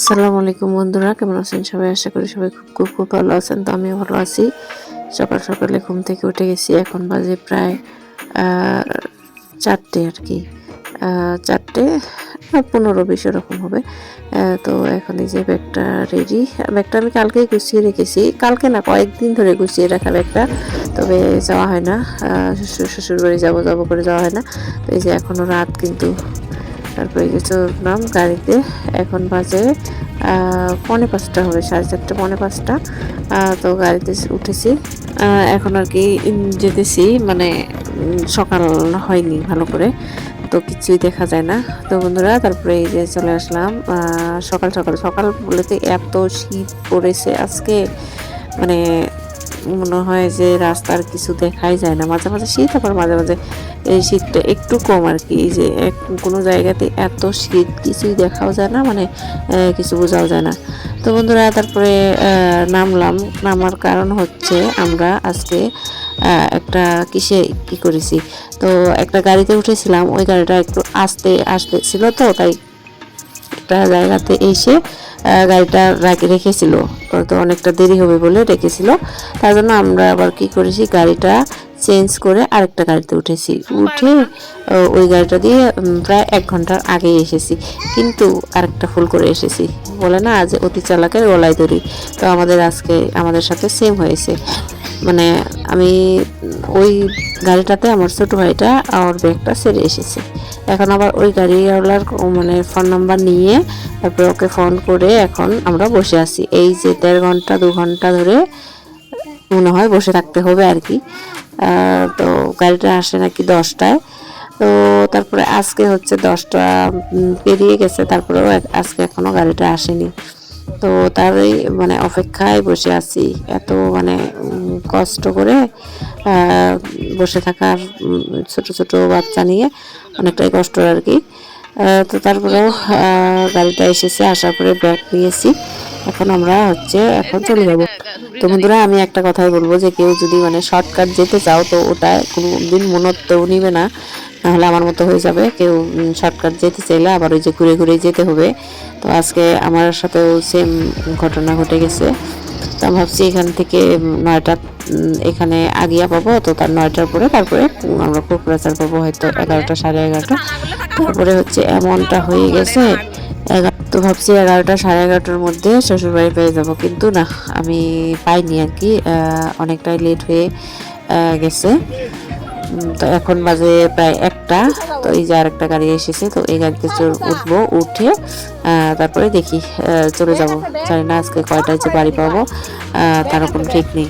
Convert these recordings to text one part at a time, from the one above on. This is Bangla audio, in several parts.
আসসালামু আলাইকুম বন্ধুরা, কেমন আছেন সবাই? আশা করি সবাই খুব খুব খুব ভালো আছেন। তো আমিও ভালো আছি। সকাল সকালে ঘুম থেকে উঠে গেছি। এখন বাজে প্রায় চারটে আর কি। চারটে পনেরো বিশ এরকম হবে। তো এখন এই যে ব্যাগটা রেডি ব্যাগটা আমি কালকেই গুছিয়ে রেখেছি। কালকে না, কয়েকদিন ধরে গুছিয়ে রাখা ব্যাগটা। তবে যাওয়া হয় না। শ্বশুর শ্বশুর বাড়ি যাব যাব করে যাওয়া হয় না। তো এই যে এখনও রাত কিন্তু তারপরে গেছে উঠলাম গাড়িতে। এখন বাজে পৌনে পাঁচটা হবে, সাড়ে চারটে, পৌনে পাঁচটা। তো গাড়িতে উঠেছি। এখন আর কি যেতেছি মানে সকাল হয়নি ভালো করে, তো কিছুই দেখা যায় না। তো বন্ধুরা, তারপরে এই যে চলে আসলাম সকাল সকাল। সকাল বলেতে এত শীত পড়েছে আজকে মানে মনে হয় যে রাস্তার কিছু দেখাই যায় না। মাঝে মাঝে শীত, আবার মাঝে মাঝে এই শীতটা একটু কম আর কি যে কোনো জায়গাতে এত শীত কিছুই দেখাও যায় না মানে কিছু বোঝাও যায় না। তো বন্ধুরা, তারপরে নামলাম। নামার কারণ হচ্ছে আমরা আজকে একটা কিসে কি করেছি? তো একটা গাড়িতে উঠেছিলাম। ওই গাড়িটা একটু আস্তে, আসতে ছিল তো, তাই একটা জায়গাতে এসে গাড়িটা রাখে, রেখেছিল। তো অনেকটা দেরি হবে বলে রেখেছিল। তার জন্য আমরা আবার কি করেছি, গাড়িটা চেঞ্জ করে আরেকটা গাড়িতে উঠেছি। উঠে ওই গাড়িটা দিয়ে প্রায় এক ঘণ্টার আগে এসেছি। কিন্তু আরেকটা ফুল করে এসেছি। বলে না যে অতি চালাকের গলায় দড়ি। তো আমাদের আজকে আমাদের সাথে সেম হয়েছে। মানে আমি ওই গাড়িটাতে আমার ছোট ভাইটা আমার ব্যাগটা সেরে এসেছে। এখন আবার ওই গাড়িওয়ালার মানে ফোন নাম্বার নিয়ে তারপরে ওকে ফোন করে এখন আমরা বসে আছি। এই যে দেড় ঘণ্টা, দু ঘণ্টা ধরে মনে হয় বসে থাকতে হবে আর কি। তো গাড়িটা আসে নাকি দশটায়। তো তারপরে আজকে হচ্ছে দশটা পেরিয়ে গেছে, তারপরেও আজকে এখনও গাড়িটা আসেনি। তো তারই মানে অপেক্ষায় বসে আছি। এত মানে কষ্ট করে বসে থাকার ছোট ছোট বাচ্চা নিয়ে অনেকটাই কষ্ট আর কি। তো তারপরেও গাড়িটা এসেছে, আসার পরে ব্যাগ নিয়েছি। এখন আমরা হচ্ছে, এখন চলে যাব। তো বন্ধুরা, আমি একটা কথাই বলব যে, কেউ যদি মানে শর্টকাট যেতে চাও, তো ওটা কোনো দিন মনত্বও নিবে না। নাহলে আমার মতো হয়ে যাবে। কেউ শর্টকাট যেতে চাইলে আবার ওই যে ঘুরে ঘুরে যেতে হবে। তো আজকে আমার সাথেও সেম ঘটনা ঘটে গেছে। তো আমি ভাবছি এখান থেকে নয়টা এখানে আগিয়া পাবো তো তার নয়টার পরে তারপরে আমরা কোকরাচার পাবো হয়তো এগারোটা সাড়ে এগারোটা। তারপরে হচ্ছে এমনটা হয়ে গেছে তো ভাবছি এগারোটা সাড়ে এগারোটার মধ্যে শ্বশুরবাড়ি পেয়ে যাব। কিন্তু না, আমি পাইনি আর কি অনেকটাই লেট হয়ে গেছে। তো এখন বাজে প্রায় একটা। তো এই যে আরেকটা গাড়ি এসেছে, তো এই গাড়িতে উঠবো, উঠে তারপরে দেখি চলে যাব। জানি না আজকে কয়টায় যে বাড়ি পাবো তার কোনো ঠিক নেই।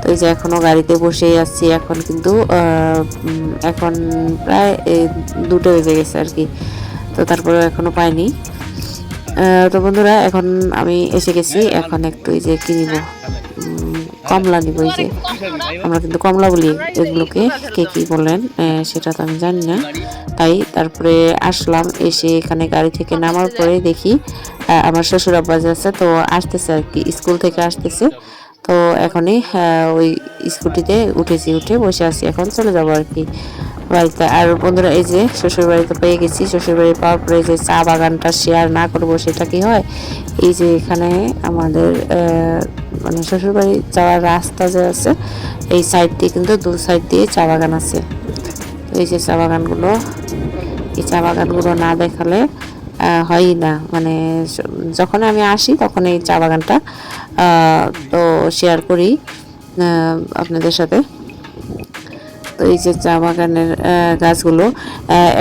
তো এই যে এখনও গাড়িতে বসেই আছি, এখন কিন্তু এখন প্রায় দুটো বেজে গেছে আর কি। তো তারপরে এখনও পাইনি। তো বন্ধুরা, এখন আমি এসে গেছি, এখন একটু এই যে কিনিব। কমলা নিব এই যে। আমরা কিন্তু কমলা বলি এগুলোকে। কে কি বলেন সেটা তো আমি জানি না। তাই তারপরে আসলাম, এসে এখানে গাড়ি থেকে নামার পরে দেখি আমার শ্বশুর আব্বা যে আছে, তো আসতেছে আর কি, স্কুল থেকে আসতেছে। তো এখনই ওই স্কুটিতে উঠেছি, উঠে বসে আছি। এখন চলে যাব আর কি বাড়িতে। আর বন্ধুরা, এই যে শ্বশুর বাড়িতে পেয়ে গেছি। শ্বশুর বাড়ি পাওয়ার পরে যে চা বাগানটা শেয়ার না করব, সেটা কি হয়? এই যে এখানে আমাদের মানে শ্বশুর বাড়ি যাওয়ার রাস্তা যে আছে, এই সাইড দিয়ে কিন্তু দু সাইড দিয়ে চা বাগান আছে। এই যে চা বাগানগুলো, এই চা বাগানগুলো না দেখালে হয়ই না। মানে যখন আমি আসি তখন এই চা বাগানটা তো শেয়ার করি আপনাদের সাথে। তো এই যে চা বাগানের গাছগুলো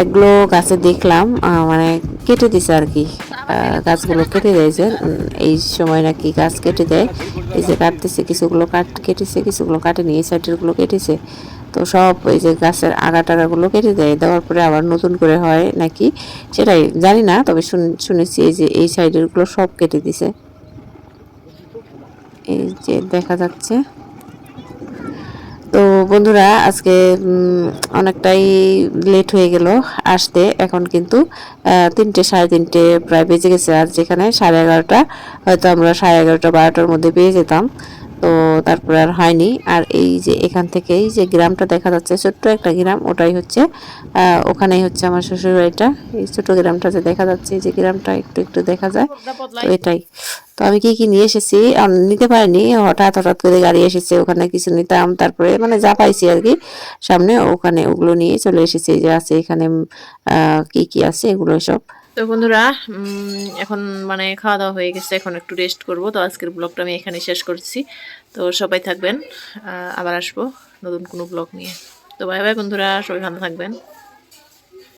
এগুলো গাছে দেখলাম মানে কেটে দিছে আর কি। গাছগুলো কেটে দেয় এই সময় নাকি গাছ কেটে দেয়। এই যে কাটতেছে, কিছুগুলো কাট, কেটেছে, কিছুগুলো কাটেনি, এই সাইডেরগুলো কেটেছে। তো সব এই যে গাছের আগা টাগাগুলো কেটে দেয়। দেওয়ার পরে আবার নতুন করে হয় নাকি? সেটাই জানি না, তবে শুন- শুনেছি এই যে এই সাইডেরগুলো সব কেটে দিছে। এই যে দেখা যাচ্ছে। তো বন্ধুরা, আজকে অনেকটাই লেট হয়ে গেল আসতে। এখন কিন্তু তিনটে, সাড়ে তিনটে প্রায় বেজে গেছে। আর যেখানে সাড়ে এগারোটা, হয়তো আমরা সাড়ে এগারোটা, বারোটার মধ্যে পেয়ে যেতাম। তো তারপরে আর হয়নি। আর এই যে এখান থেকেই যে গ্রামটা দেখা যাচ্ছে, ছোট্ট একটা গ্রাম, ওটাই হচ্ছে ওখানেই হচ্ছে আমার শ্বশুর বাড়িটা। এই ছোট গ্রামটা যে দেখা যাচ্ছে যে গ্রামটা একটু একটু দেখা যায়। এটাই। তো আমি কি কি নিয়ে এসেছি? নিতে পারিনি। হঠাৎ হঠাৎ করে গাড়ি এসেছে, ওখানে কিছু নিতাম, তারপরে মানে যা পাইছি আর কি। সামনে ওখানে ওগুলো নিয়ে চলে এসেছি, যে আছে এখানে কি কি আছে, এগুলো সব। তো বন্ধুরা এখন মানে খাওয়া দাওয়া হয়ে গেছে, এখন একটু রেস্ট করব। তো আজকের ব্লগটা আমি এখানে শেষ করছি। তো সবাই থাকবেন আবার আসব নতুন কোনো ব্লগ নিয়ে। তো বাই বাই বন্ধুরা, সবাই ভালো থাকবেন।